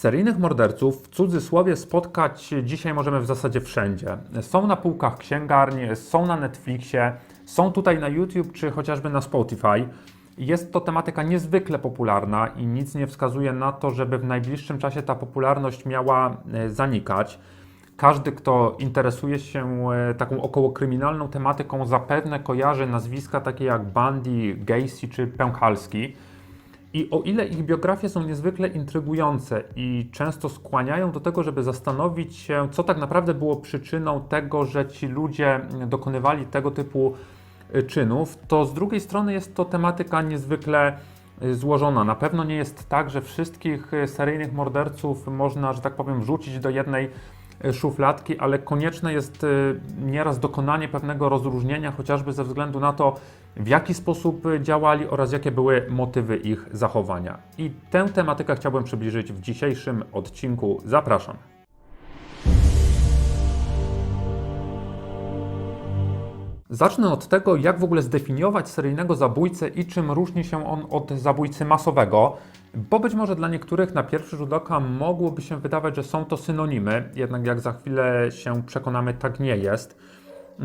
Seryjnych morderców w cudzysłowie spotkać dzisiaj możemy w zasadzie wszędzie. Są na półkach księgarni, są na Netflixie, są tutaj na YouTube czy chociażby na Spotify. Jest to tematyka niezwykle popularna i nic nie wskazuje na to, żeby w najbliższym czasie ta popularność miała e, zanikać. Każdy, kto interesuje się e, taką okołokryminalną tematyką, zapewne kojarzy nazwiska takie jak Bundy, Gacy czy Pęchalski. I o ile ich biografie są niezwykle intrygujące i często skłaniają do tego, żeby zastanowić się, co tak naprawdę było przyczyną tego, że ci ludzie dokonywali tego typu y, czynów, to z drugiej strony jest to tematyka niezwykle y, złożona. Na pewno nie jest tak, że wszystkich y, seryjnych morderców można, że tak powiem, wrzucić do jednej szufladki, ale konieczne jest y, nieraz dokonanie pewnego rozróżnienia, chociażby ze względu na to, w jaki sposób y, działali oraz jakie były motywy ich zachowania. I tę tematykę chciałbym przybliżyć w dzisiejszym odcinku. Zapraszam. Zacznę od tego, jak w ogóle zdefiniować seryjnego zabójcę i czym różni się on od zabójcy masowego, bo być może dla niektórych na pierwszy rzut oka mogłoby się wydawać, że są to synonimy, jednak jak za chwilę się przekonamy, tak nie jest.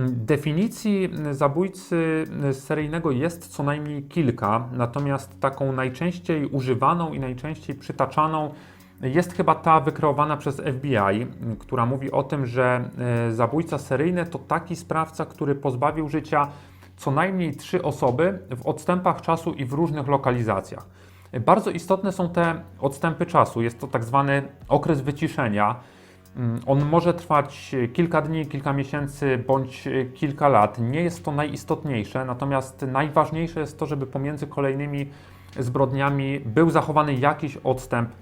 Definicji zabójcy seryjnego jest co najmniej kilka, natomiast taką najczęściej używaną i najczęściej przytaczaną jest chyba ta wykreowana przez FBI, która mówi o tym, że e, zabójca seryjny to taki sprawca, który pozbawił życia co najmniej trzy osoby w odstępach czasu i w różnych lokalizacjach. Bardzo istotne są te odstępy czasu. Jest to tak zwany okres wyciszenia. Mm, On może trwać kilka dni, kilka miesięcy bądź kilka lat. Nie jest to najistotniejsze, natomiast najważniejsze jest to, żeby pomiędzy kolejnymi zbrodniami był zachowany jakiś odstęp e,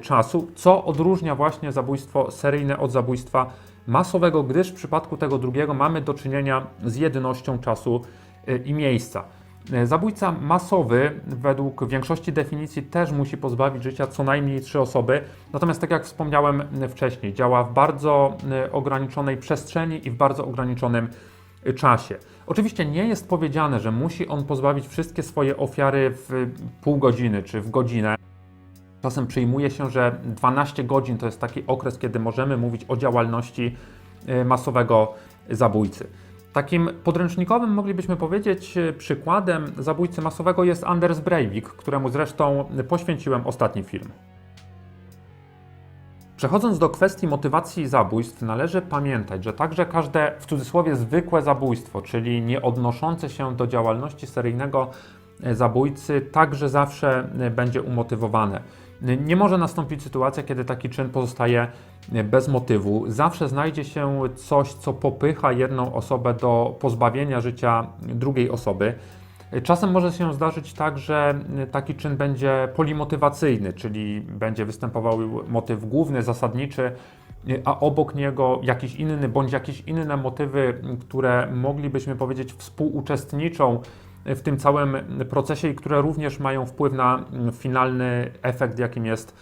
czasu, co odróżnia właśnie zabójstwo seryjne od zabójstwa masowego, gdyż w przypadku tego drugiego mamy do czynienia z jednością czasu e, i miejsca. E, Zabójca masowy, według większości definicji, też musi pozbawić życia co najmniej trzy osoby. Natomiast, tak jak wspomniałem e, wcześniej, działa w bardzo e, ograniczonej przestrzeni i w bardzo ograniczonym e, czasie. Oczywiście nie jest powiedziane, że musi on pozbawić wszystkie swoje ofiary w pół godziny czy w godzinę. Czasem przyjmuje się, że 12 godzin to jest taki okres, kiedy możemy mówić o działalności e, masowego zabójcy. Takim podręcznikowym moglibyśmy powiedzieć e, przykładem zabójcy masowego jest Anders Breivik, któremu zresztą poświęciłem ostatni film. Przechodząc do kwestii motywacji zabójstw, należy pamiętać, że także każde w cudzysłowie zwykłe zabójstwo, czyli nie odnoszące się do działalności seryjnego e, zabójcy, także zawsze będzie umotywowane. Nie może nastąpić sytuacja, kiedy taki czyn pozostaje bez motywu. Zawsze znajdzie się coś, co popycha jedną osobę do pozbawienia życia drugiej osoby. Czasem może się zdarzyć tak, że taki czyn będzie polimotywacyjny, czyli będzie występował motyw główny, zasadniczy, a obok niego jakiś inny bądź jakieś inne motywy, które moglibyśmy powiedzieć współuczestniczą w tym całym procesie i które również mają wpływ na finalny efekt, jakim jest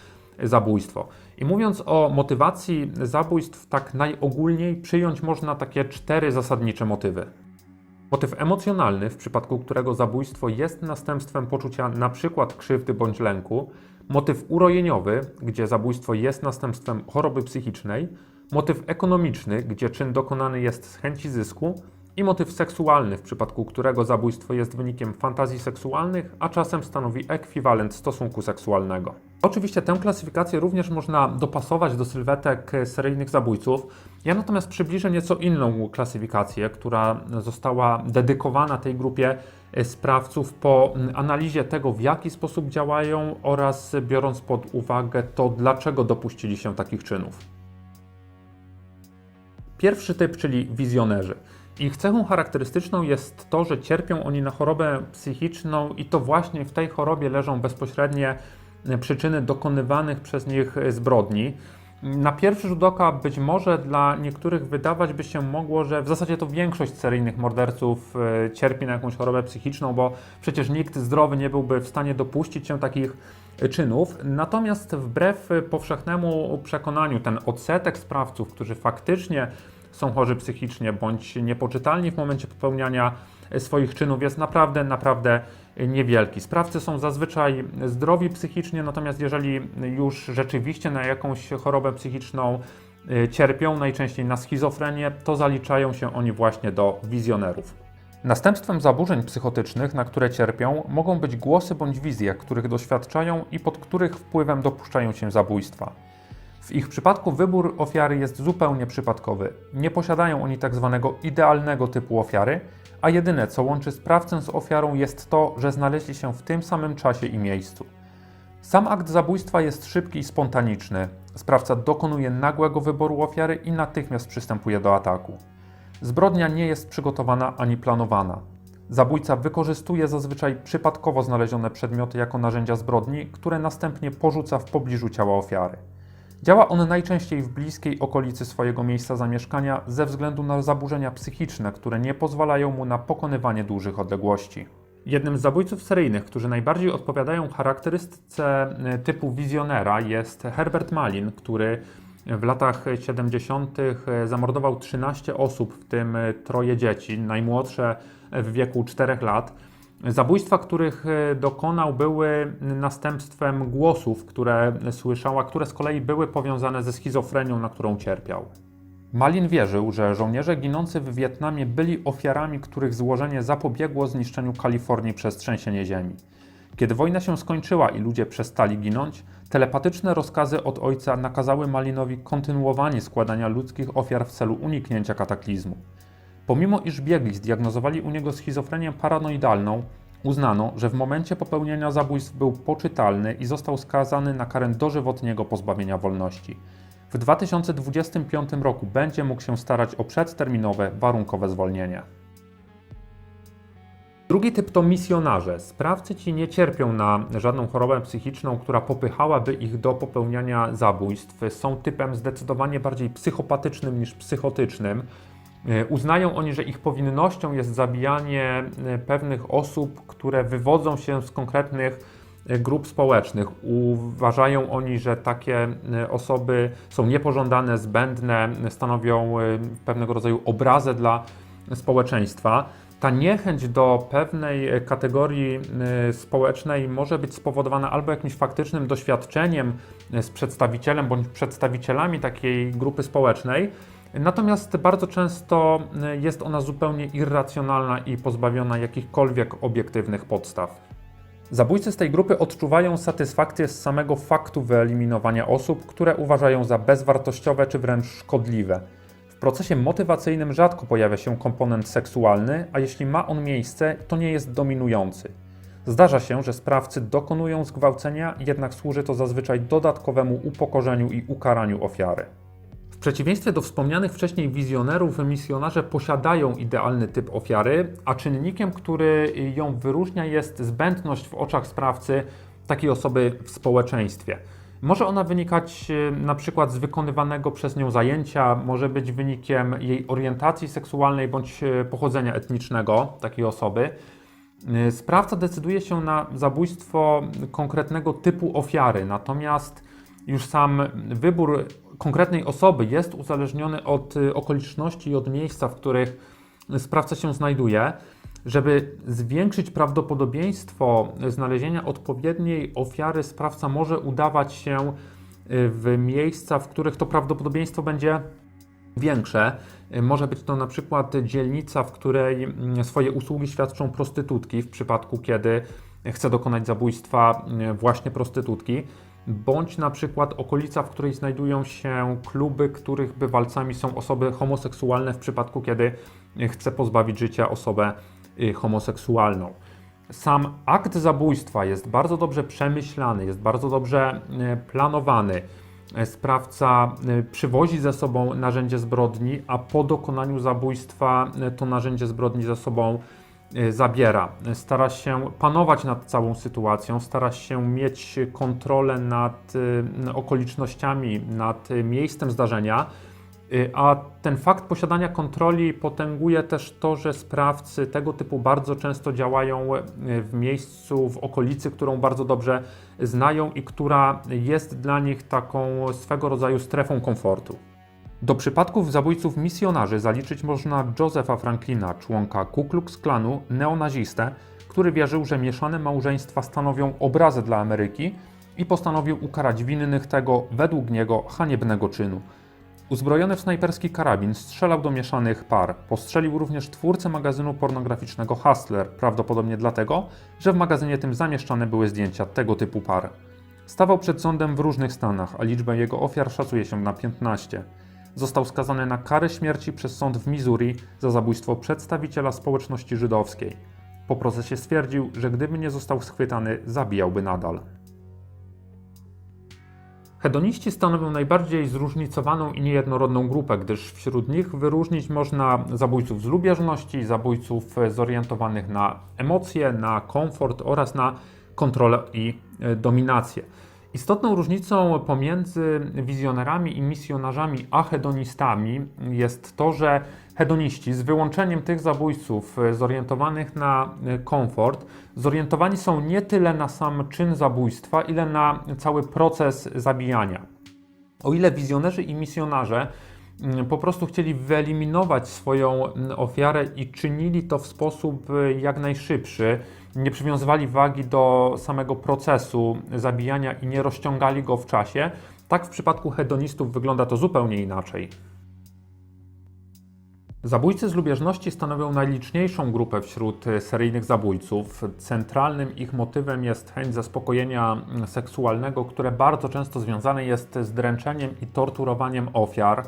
zabójstwo. I mówiąc o motywacji zabójstw, tak najogólniej przyjąć można takie cztery zasadnicze motywy. Motyw emocjonalny, w przypadku którego zabójstwo jest następstwem poczucia przykład krzywdy bądź lęku. Motyw urojeniowy, gdzie zabójstwo jest następstwem choroby psychicznej. Motyw ekonomiczny, gdzie czyn dokonany jest z chęci zysku. I motyw seksualny, w przypadku którego zabójstwo jest wynikiem fantazji seksualnych, a czasem stanowi ekwiwalent stosunku seksualnego. Oczywiście tę klasyfikację również można dopasować do sylwetek seryjnych zabójców. Ja natomiast przybliżę nieco inną klasyfikację, która została dedykowana tej grupie sprawców po analizie tego, w jaki sposób działają oraz biorąc pod uwagę to, dlaczego dopuścili się takich czynów. Pierwszy typ, czyli wizjonerzy. Ich cechą charakterystyczną jest to, że cierpią oni na chorobę psychiczną i to właśnie w tej chorobie leżą bezpośrednie e, przyczyny dokonywanych przez nich e, zbrodni. Na pierwszy rzut oka być może dla niektórych wydawać by się mogło, że w zasadzie to większość seryjnych morderców e, cierpi na jakąś chorobę psychiczną, bo przecież nikt zdrowy nie byłby w stanie dopuścić się takich czynów. Natomiast wbrew powszechnemu przekonaniu, ten odsetek sprawców, którzy faktycznie są chorzy psychicznie bądź niepoczytalni w momencie popełniania swoich czynów jest naprawdę, naprawdę niewielki. Sprawcy są zazwyczaj zdrowi psychicznie, natomiast jeżeli już rzeczywiście na jakąś chorobę psychiczną y, cierpią, najczęściej na schizofrenię, to zaliczają się oni właśnie do wizjonerów. Następstwem zaburzeń psychotycznych, na które cierpią, mogą być głosy bądź wizje, których doświadczają i pod których wpływem dopuszczają się zabójstwa. W ich przypadku wybór ofiary jest zupełnie przypadkowy. Nie posiadają oni tak zwanego idealnego typu ofiary, a jedyne co łączy sprawcę z ofiarą jest to, że znaleźli się w tym samym czasie i miejscu. Sam akt zabójstwa jest szybki i spontaniczny. Sprawca dokonuje nagłego wyboru ofiary i natychmiast przystępuje do ataku. Zbrodnia nie jest przygotowana ani planowana. Zabójca wykorzystuje zazwyczaj przypadkowo znalezione przedmioty jako narzędzia zbrodni, które następnie porzuca w pobliżu ciała ofiary. Działa on najczęściej w bliskiej okolicy swojego miejsca zamieszkania ze względu na zaburzenia psychiczne, które nie pozwalają mu na pokonywanie dużych odległości. Jednym z zabójców seryjnych, którzy najbardziej odpowiadają charakterystyce e, typu wizjonera, jest Herbert Malin, który w latach 70. zamordował 13 osób, w tym e, troje dzieci, najmłodsze w wieku 4 lat. Zabójstwa, których e, dokonał, były następstwem głosów, które słyszała, które z kolei były powiązane ze schizofrenią, na którą cierpiał. Malin wierzył, że żołnierze ginący w Wietnamie byli ofiarami, których złożenie zapobiegło zniszczeniu Kalifornii przez trzęsienie ziemi. Kiedy wojna się skończyła i ludzie przestali ginąć, telepatyczne rozkazy od ojca nakazały Malinowi kontynuowanie składania ludzkich ofiar w celu uniknięcia kataklizmu. Pomimo iż biegli zdiagnozowali u niego schizofrenię paranoidalną, uznano, że w momencie popełnienia zabójstw był poczytalny i został skazany na karę dożywotniego pozbawienia wolności. W 2025 roku będzie mógł się starać o przedterminowe, warunkowe zwolnienie. Drugi typ to misjonarze. Sprawcy ci nie cierpią na żadną chorobę psychiczną, która popychałaby ich do popełniania zabójstw. Są typem zdecydowanie bardziej psychopatycznym niż psychotycznym. E, Uznają oni, że ich powinnością jest zabijanie e, pewnych osób, które wywodzą się z konkretnych e, grup społecznych. Uważają oni, że takie osoby są niepożądane, zbędne, stanowią pewnego rodzaju obrazę dla społeczeństwa. Ta niechęć do pewnej kategorii społecznej może być spowodowana albo jakimś faktycznym doświadczeniem z przedstawicielem bądź przedstawicielami takiej grupy społecznej, Natomiast bardzo często e, jest ona zupełnie irracjonalna i pozbawiona jakichkolwiek obiektywnych podstaw. Zabójcy z tej grupy odczuwają satysfakcję z samego faktu wyeliminowania osób, które uważają za bezwartościowe czy wręcz szkodliwe. W procesie motywacyjnym rzadko pojawia się komponent seksualny, a jeśli ma on miejsce, to nie jest dominujący. Zdarza się, że sprawcy dokonują zgwałcenia, jednak służy to zazwyczaj dodatkowemu upokorzeniu i ukaraniu ofiary. W przeciwieństwie do wspomnianych wcześniej wizjonerów, misjonarze posiadają idealny typ ofiary, a czynnikiem, który ją wyróżnia, jest zbędność w oczach sprawcy takiej osoby w społeczeństwie. Może ona wynikać e, na przykład z wykonywanego przez nią zajęcia, może być wynikiem jej orientacji seksualnej bądź e, pochodzenia etnicznego takiej osoby. E, Sprawca decyduje się na zabójstwo konkretnego typu ofiary, natomiast już sam wybór konkretnej osoby jest uzależniony od y, okoliczności i od miejsca, w których sprawca się znajduje. Żeby zwiększyć prawdopodobieństwo znalezienia odpowiedniej ofiary, sprawca może udawać się y, w miejsca, w których to prawdopodobieństwo będzie większe. Y, Może być to na przykład dzielnica, w której mm, swoje usługi świadczą prostytutki, w przypadku kiedy chce dokonać zabójstwa właśnie prostytutki, bądź na przykład okolica, w której znajdują się kluby, których bywalcami są osoby homoseksualne, w przypadku kiedy y, chce pozbawić życia osobę y, homoseksualną. Sam akt zabójstwa jest bardzo dobrze przemyślany, jest bardzo dobrze y, planowany. E, Sprawca y, przywozi ze sobą narzędzie zbrodni, a po dokonaniu zabójstwa y, to narzędzie zbrodni ze sobą y, zabiera. Stara się panować nad całą sytuacją, stara się mieć kontrolę nad y, okolicznościami, nad miejscem zdarzenia. Y, A ten fakt posiadania kontroli potęguje też to, że sprawcy tego typu bardzo często działają w miejscu, w okolicy, którą bardzo dobrze znają i która jest dla nich taką swego rodzaju strefą komfortu. Do przypadków zabójców misjonarzy zaliczyć można Josepha Franklina, członka Ku Klux Klanu, neonazistę, który wierzył, że mieszane małżeństwa stanowią obrazę dla Ameryki i postanowił ukarać winnych tego, według niego, haniebnego czynu. Uzbrojony w snajperski karabin strzelał do mieszanych par. Postrzelił również twórcę magazynu pornograficznego Hustler, prawdopodobnie dlatego, że w magazynie tym zamieszczane były zdjęcia tego typu par. Stawał przed sądem w różnych stanach, a liczbę jego ofiar szacuje się na 15. Został skazany na karę śmierci przez sąd w Missouri za zabójstwo przedstawiciela społeczności żydowskiej. Po procesie stwierdził, że gdyby nie został schwytany, zabijałby nadal. Hedoniści stanowią najbardziej zróżnicowaną i niejednorodną grupę, gdyż wśród nich wyróżnić można zabójców z lubieżności, zabójców zorientowanych na emocje, na komfort oraz na kontrolę i dominację. Istotną różnicą pomiędzy wizjonerami i misjonarzami a hedonistami jest to, że hedoniści, z wyłączeniem tych zabójców e, zorientowanych na e, komfort, zorientowani są nie tyle na sam czyn zabójstwa, ile na cały proces zabijania. O ile wizjonerzy i misjonarze mm, po prostu chcieli wyeliminować swoją mm, ofiarę i czynili to w sposób y, jak najszybszy, nie przywiązywali wagi do samego procesu zabijania i nie rozciągali go w czasie, tak w przypadku hedonistów wygląda to zupełnie inaczej. Zabójcy z lubieżności stanowią najliczniejszą grupę wśród seryjnych zabójców. Centralnym ich motywem jest chęć zaspokojenia seksualnego, które bardzo często związane jest z dręczeniem i torturowaniem ofiar.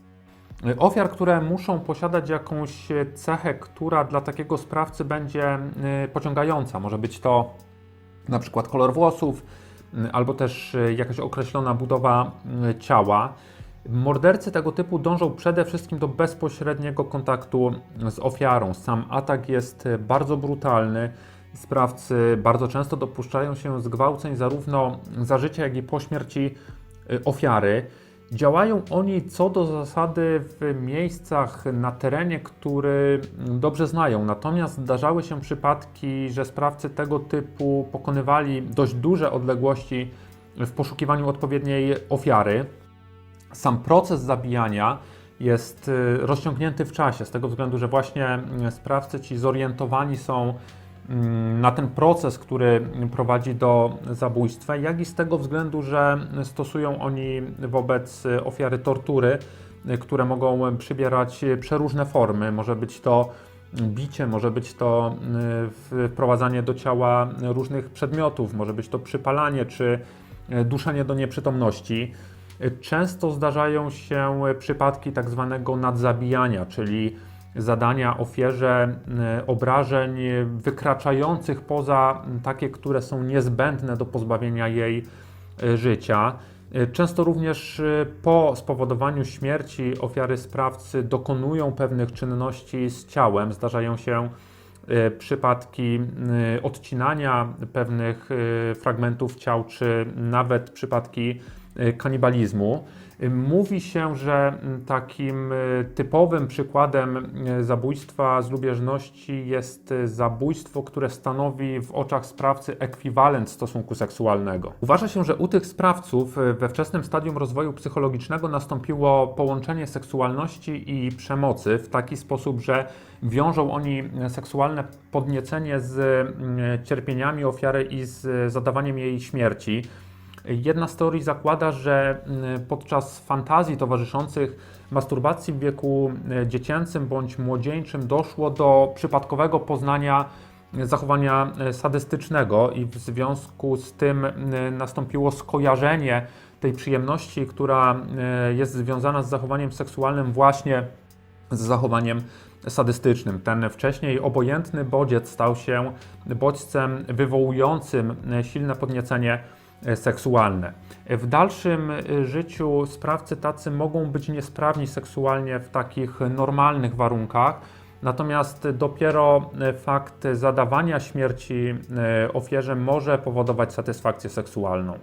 Ofiar, które muszą posiadać jakąś y, cechę, która dla takiego sprawcy będzie y, pociągająca. Może być to na przykład kolor włosów, albo też y, jakaś określona budowa ciała. Mordercy tego typu dążą przede wszystkim do bezpośredniego kontaktu z ofiarą. Sam atak jest bardzo brutalny. Sprawcy bardzo często dopuszczają się zgwałceń zarówno za życia, jak i po śmierci ofiary. Działają oni co do zasady w miejscach na terenie, który dobrze znają. Natomiast zdarzały się przypadki, że sprawcy tego typu pokonywali dość duże odległości w poszukiwaniu odpowiedniej ofiary. Sam proces zabijania jest y, rozciągnięty w czasie, z tego względu, że właśnie y, sprawcy ci zorientowani są na ten proces, który prowadzi do zabójstwa, jak i z tego względu, że stosują oni wobec ofiary tortury, które mogą przybierać przeróżne formy. Może być to bicie, może być to y, wprowadzanie do ciała różnych przedmiotów, może być to przypalanie czy y, duszenie do nieprzytomności. Często zdarzają się przypadki tak zwanego nadzabijania, czyli zadania ofierze e, obrażeń wykraczających poza takie, które są niezbędne do pozbawienia jej e, życia. E, Często również po spowodowaniu śmierci ofiary sprawcy dokonują pewnych czynności z ciałem. Zdarzają się przypadki odcinania pewnych fragmentów ciał, czy nawet przypadki kanibalizmu. E, Mówi się, że m, takim e, typowym przykładem zabójstwa z lubieżności jest zabójstwo, które stanowi w oczach sprawcy ekwiwalent stosunku seksualnego. Uważa się, że u tych sprawców we wczesnym stadium rozwoju psychologicznego nastąpiło połączenie seksualności i przemocy w taki sposób, że wiążą oni seksualne podniecenie z mm, cierpieniami ofiary i z zadawaniem jej śmierci. Jedna z teorii zakłada, że mm, podczas fantazji towarzyszących masturbacji w wieku e, dziecięcym bądź młodzieńczym doszło do przypadkowego poznania e, zachowania e, sadystycznego i w związku z tym nastąpiło skojarzenie tej przyjemności, która jest związana z zachowaniem seksualnym właśnie z zachowaniem sadystycznym. Ten wcześniej obojętny bodziec stał się bodźcem wywołującym silne podniecenie seksualne. W dalszym e, życiu sprawcy tacy mogą być niesprawni seksualnie w takich normalnych warunkach, natomiast dopiero e, fakt zadawania śmierci e, ofierze może powodować satysfakcję seksualną.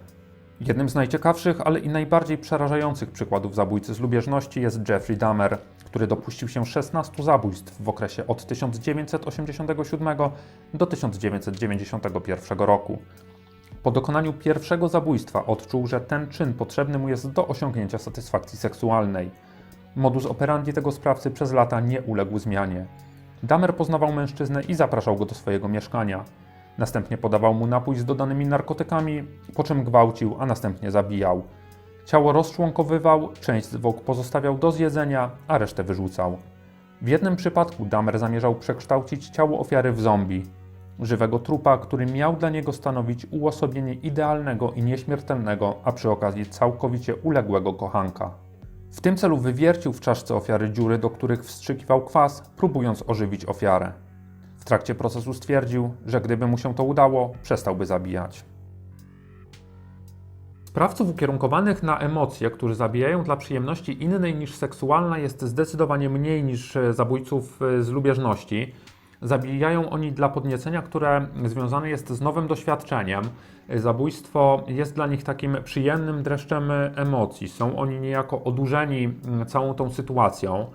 Jednym z najciekawszych, ale i najbardziej przerażających przykładów zabójcy z lubieżności jest Jeffrey Dahmer, który dopuścił się 16 zabójstw w okresie od 1987 do 1991 roku. Po dokonaniu pierwszego zabójstwa odczuł, że ten czyn potrzebny mu jest do osiągnięcia satysfakcji seksualnej. Modus operandi tego sprawcy przez lata nie uległ zmianie. Damer poznawał mężczyznę i zapraszał go do swojego mieszkania. Następnie podawał mu napój z dodanymi narkotykami, po czym gwałcił, a następnie zabijał. Ciało rozczłonkowywał, część zwłok pozostawiał do zjedzenia, a resztę wyrzucał. W jednym przypadku Damer zamierzał przekształcić ciało ofiary w zombie. Żywego trupa, który miał dla niego stanowić uosobienie idealnego i nieśmiertelnego, a przy okazji całkowicie uległego kochanka. W tym celu wywiercił w czaszce ofiary dziury, do których wstrzykiwał kwas, próbując ożywić ofiarę. W trakcie procesu stwierdził, że gdyby mu się to udało, przestałby zabijać. Sprawców ukierunkowanych na emocje, którzy zabijają dla przyjemności innej niż seksualna, jest zdecydowanie mniej niż e, zabójców e, z lubieżności. Zabijają oni dla podniecenia, które związane jest z nowym doświadczeniem. Zabójstwo jest dla nich takim przyjemnym dreszczem emocji. Są oni niejako odurzeni mm, całą tą sytuacją.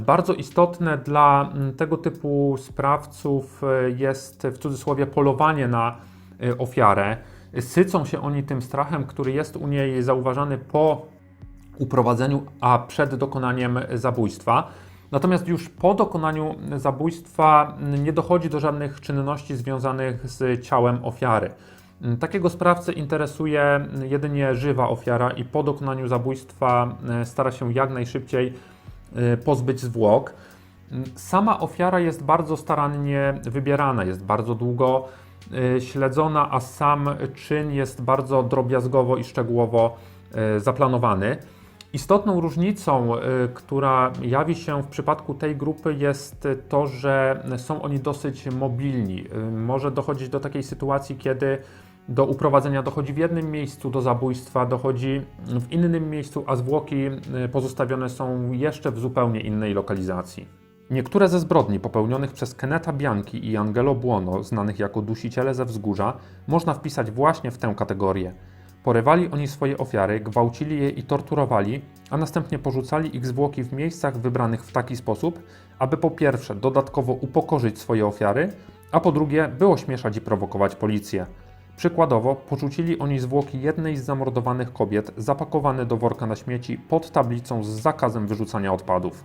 Bardzo istotne dla mm, tego typu sprawców e, jest w cudzysłowie polowanie na e, ofiarę. Sycą się oni tym strachem, który jest u niej zauważany po uprowadzeniu, a przed dokonaniem zabójstwa. Natomiast już po dokonaniu zabójstwa nie dochodzi do żadnych czynności związanych z ciałem ofiary. Takiego sprawcę interesuje jedynie żywa ofiara i po dokonaniu zabójstwa e, stara się jak najszybciej e, pozbyć zwłok. Sama ofiara jest bardzo starannie wybierana, jest bardzo długo e, śledzona, a sam czyn jest bardzo drobiazgowo i szczegółowo zaplanowany. Istotną różnicą, e, która jawi się w przypadku tej grupy, jest to, że są oni dosyć mobilni. E, Może dochodzić do takiej sytuacji, kiedy do uprowadzenia dochodzi w jednym miejscu, do zabójstwa dochodzi w innym miejscu, a zwłoki e, pozostawione są jeszcze w zupełnie innej lokalizacji. Niektóre ze zbrodni popełnionych przez Keneta Bianchi i Angelo Buono, znanych jako dusiciele ze wzgórza, można wpisać właśnie w tę kategorię. Porywali oni swoje ofiary, gwałcili je i torturowali, a następnie porzucali ich zwłoki w miejscach wybranych w taki sposób, aby po pierwsze dodatkowo upokorzyć swoje ofiary, a po drugie by ośmieszać i prowokować policję. Przykładowo porzucili oni zwłoki jednej z zamordowanych kobiet zapakowane do worka na śmieci pod tablicą z zakazem wyrzucania odpadów.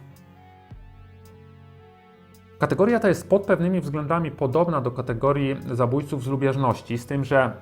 Kategoria ta jest pod pewnymi względami podobna do kategorii zabójców z lubieżności, z tym, że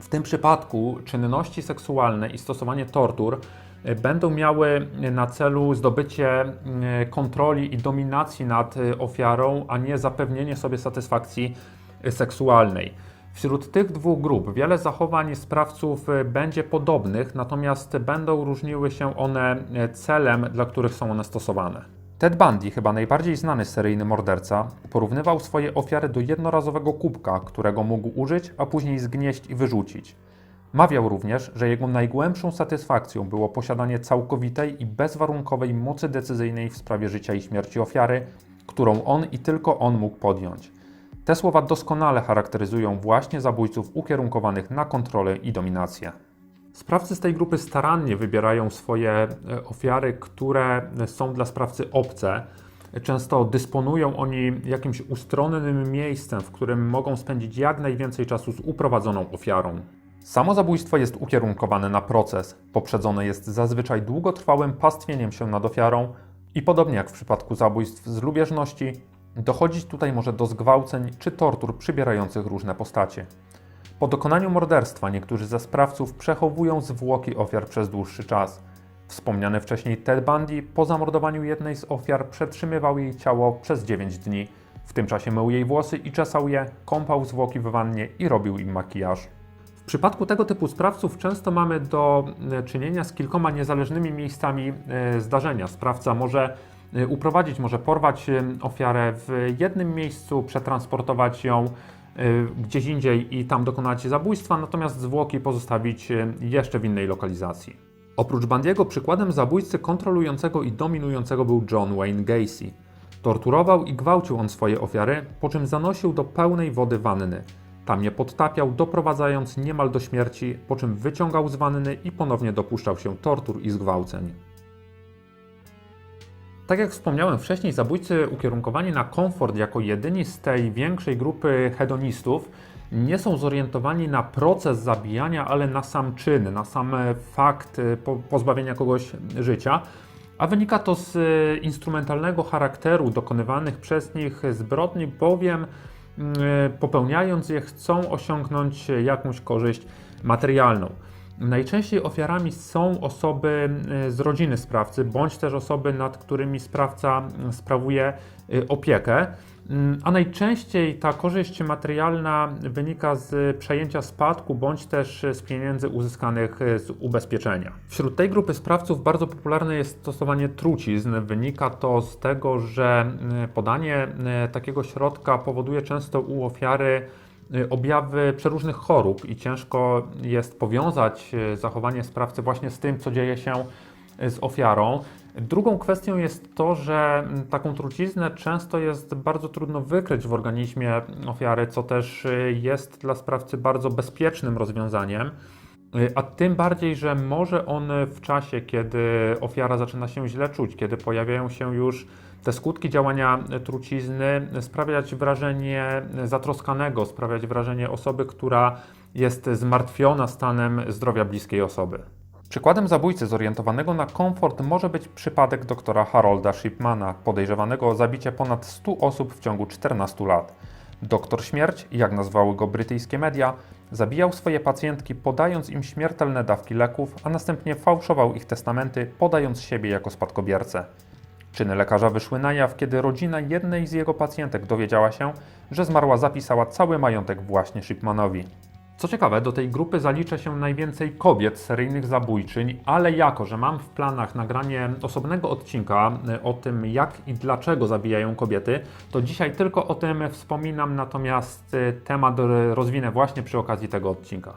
w tym przypadku czynności seksualne i stosowanie tortur e, będą miały na celu zdobycie e, kontroli i dominacji nad e, ofiarą, a nie zapewnienie sobie satysfakcji e, seksualnej. Wśród tych dwóch grup wiele zachowań sprawców e, będzie podobnych, natomiast będą różniły się one e, celem, dla których są one stosowane. Ted Bundy, chyba najbardziej znany seryjny morderca, porównywał swoje ofiary do jednorazowego kubka, którego mógł użyć, a później zgnieść i wyrzucić. Mawiał również, że jego najgłębszą satysfakcją było posiadanie całkowitej i bezwarunkowej mocy decyzyjnej w sprawie życia i śmierci ofiary, którą on i tylko on mógł podjąć. Te słowa doskonale charakteryzują właśnie zabójców ukierunkowanych na kontrolę i dominację. Sprawcy z tej grupy starannie wybierają swoje e, ofiary, które są dla sprawcy obce. Często dysponują oni jakimś ustronnym miejscem, w którym mogą spędzić jak najwięcej czasu z uprowadzoną ofiarą. Samo zabójstwo jest ukierunkowane na proces, poprzedzone jest zazwyczaj długotrwałym pastwieniem się nad ofiarą i podobnie jak w przypadku zabójstw z lubieżności, dochodzić tutaj może do zgwałceń czy tortur przybierających różne postacie. Po dokonaniu morderstwa niektórzy ze sprawców przechowują zwłoki ofiar przez dłuższy czas. Wspomniany wcześniej Ted Bundy po zamordowaniu jednej z ofiar przetrzymywał jej ciało przez 9 dni. W tym czasie mył jej włosy i czesał je, kąpał zwłoki w wannie i robił im makijaż. W przypadku tego typu sprawców często mamy do e, czynienia z kilkoma niezależnymi miejscami e, zdarzenia. Sprawca może e, uprowadzić, może porwać ofiarę w jednym miejscu, przetransportować ją gdzieś indziej i tam dokonać zabójstwa, natomiast zwłoki pozostawić e, jeszcze w innej lokalizacji. Oprócz Bandiego przykładem zabójcy kontrolującego i dominującego był John Wayne Gacy. Torturował i gwałcił on swoje ofiary, po czym zanosił do pełnej wody wanny. Tam je podtapiał, doprowadzając niemal do śmierci, po czym wyciągał z wanny i ponownie dopuszczał się tortur i zgwałceń. Tak jak wspomniałem wcześniej, zabójcy ukierunkowani na komfort jako jedyni z tej większej grupy hedonistów nie są zorientowani na proces zabijania, ale na sam czyn, na sam fakt e, po- pozbawienia kogoś życia. A wynika to z e, instrumentalnego charakteru dokonywanych przez nich zbrodni, bowiem mm, e, popełniając je chcą osiągnąć jakąś korzyść materialną. Najczęściej ofiarami są osoby e, z rodziny sprawcy, bądź też osoby, nad którymi sprawca m, sprawuje e, opiekę. Mm, A najczęściej ta korzyść materialna wynika z przejęcia spadku bądź też z pieniędzy uzyskanych e, z ubezpieczenia. Wśród tej grupy sprawców bardzo popularne jest stosowanie trucizn. Wynika to z tego, że e, podanie e, takiego środka powoduje często u ofiary e, objawy przeróżnych chorób i ciężko jest powiązać e, zachowanie sprawcy właśnie z tym, co dzieje się z ofiarą. Drugą kwestią jest to, że mm, taką truciznę często jest bardzo trudno wykryć w organizmie ofiary, co też y, jest dla sprawcy bardzo bezpiecznym rozwiązaniem. Y, A tym bardziej, że może on w czasie, kiedy ofiara zaczyna się źle czuć, kiedy pojawiają się już te skutki działania trucizny, sprawiać wrażenie zatroskanego, sprawiać wrażenie osoby, która jest zmartwiona stanem zdrowia bliskiej osoby. Przykładem zabójcy zorientowanego na komfort może być przypadek doktora Harolda Shipmana, podejrzewanego o zabicie ponad 100 osób w ciągu 14 lat. Doktor Śmierć, jak nazwały go brytyjskie media, zabijał swoje pacjentki podając im śmiertelne dawki leków, a następnie fałszował ich testamenty, podając siebie jako spadkobiercę. Czyny lekarza wyszły na jaw, kiedy rodzina jednej z jego pacjentek dowiedziała się, że zmarła zapisała cały majątek właśnie Shipmanowi. Co ciekawe, do tej grupy zalicza się najwięcej kobiet seryjnych zabójczyń, ale jako, że mam w planach nagranie osobnego odcinka e, o tym, jak i dlaczego zabijają kobiety, to dzisiaj tylko o tym wspominam, natomiast e, temat rozwinę właśnie przy okazji tego odcinka.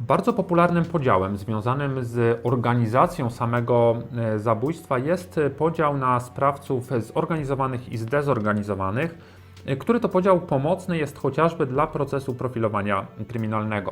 Bardzo popularnym podziałem związanym z organizacją samego e, zabójstwa jest podział na sprawców zorganizowanych i zdezorganizowanych, który to podział pomocny jest chociażby dla procesu profilowania kryminalnego.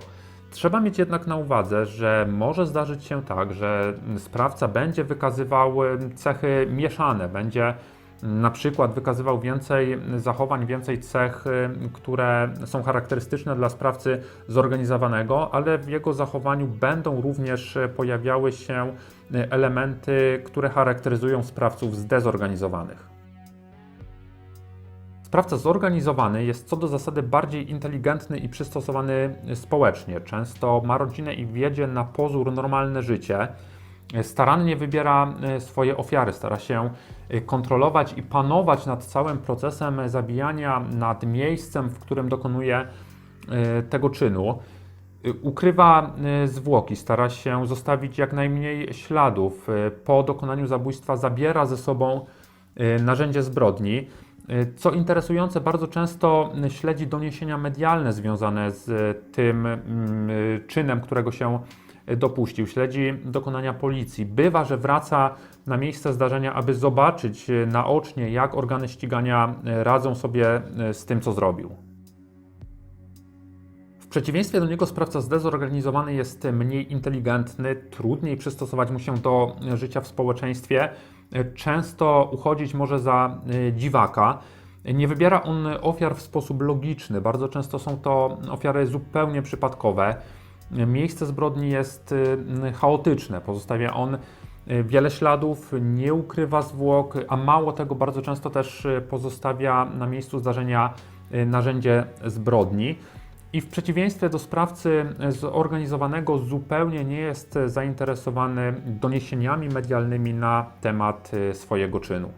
Trzeba mieć jednak na uwadze, że może zdarzyć się tak, że sprawca będzie wykazywał e, cechy mieszane, będzie na przykład wykazywał więcej zachowań, więcej cech, y, które są charakterystyczne dla sprawcy zorganizowanego, ale w jego zachowaniu będą również pojawiały się elementy, które charakteryzują sprawców zdezorganizowanych. Sprawca zorganizowany jest co do zasady bardziej inteligentny i przystosowany społecznie. Często ma rodzinę i wiedzie na pozór normalne życie. Starannie wybiera e, swoje ofiary, stara się e, kontrolować i panować nad całym procesem zabijania, nad miejscem, w którym dokonuje e, tego czynu. Ukrywa zwłoki, stara się zostawić jak najmniej śladów. Po dokonaniu zabójstwa zabiera ze sobą narzędzie zbrodni. Co interesujące, bardzo często śledzi doniesienia medialne związane z tym mm, czynem, którego się dopuścił. Śledzi dokonania policji. Bywa, że wraca na miejsce zdarzenia, aby zobaczyć naocznie, jak organy ścigania radzą sobie z tym, co zrobił. W przeciwieństwie do niego sprawca zdezorganizowany jest mniej inteligentny, trudniej przystosować mu się do życia w społeczeństwie, często uchodzić może za e, dziwaka. Nie wybiera on ofiar w sposób logiczny, bardzo często są to ofiary zupełnie przypadkowe. Miejsce zbrodni jest chaotyczne, pozostawia on wiele śladów, nie ukrywa zwłok, a mało tego, bardzo często też pozostawia na miejscu zdarzenia narzędzie zbrodni. I w przeciwieństwie do sprawcy zorganizowanego, zupełnie nie jest zainteresowany doniesieniami medialnymi na temat swojego czynu.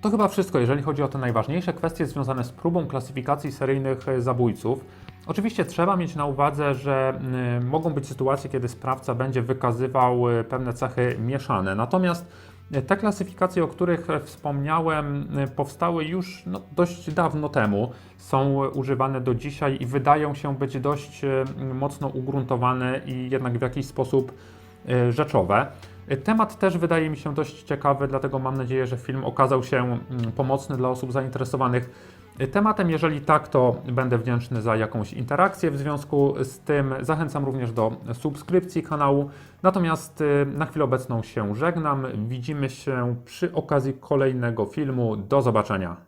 To chyba wszystko, jeżeli chodzi o te najważniejsze kwestie związane z próbą klasyfikacji seryjnych zabójców. Oczywiście trzeba mieć na uwadze, że mogą być sytuacje, kiedy sprawca będzie wykazywał pewne cechy mieszane. Natomiast te klasyfikacje, o których wspomniałem, powstały już no, dość dawno temu, są używane do dzisiaj i wydają się być dość mocno ugruntowane i jednak w jakiś sposób rzeczowe. Temat też wydaje mi się dość ciekawy, dlatego mam nadzieję, że film okazał się mm, pomocny dla osób zainteresowanych tematem. Jeżeli tak, to będę wdzięczny za jakąś interakcję w związku z tym. Zachęcam również do subskrypcji kanału. Natomiast y, na chwilę obecną się żegnam. Widzimy się przy okazji kolejnego filmu. Do zobaczenia.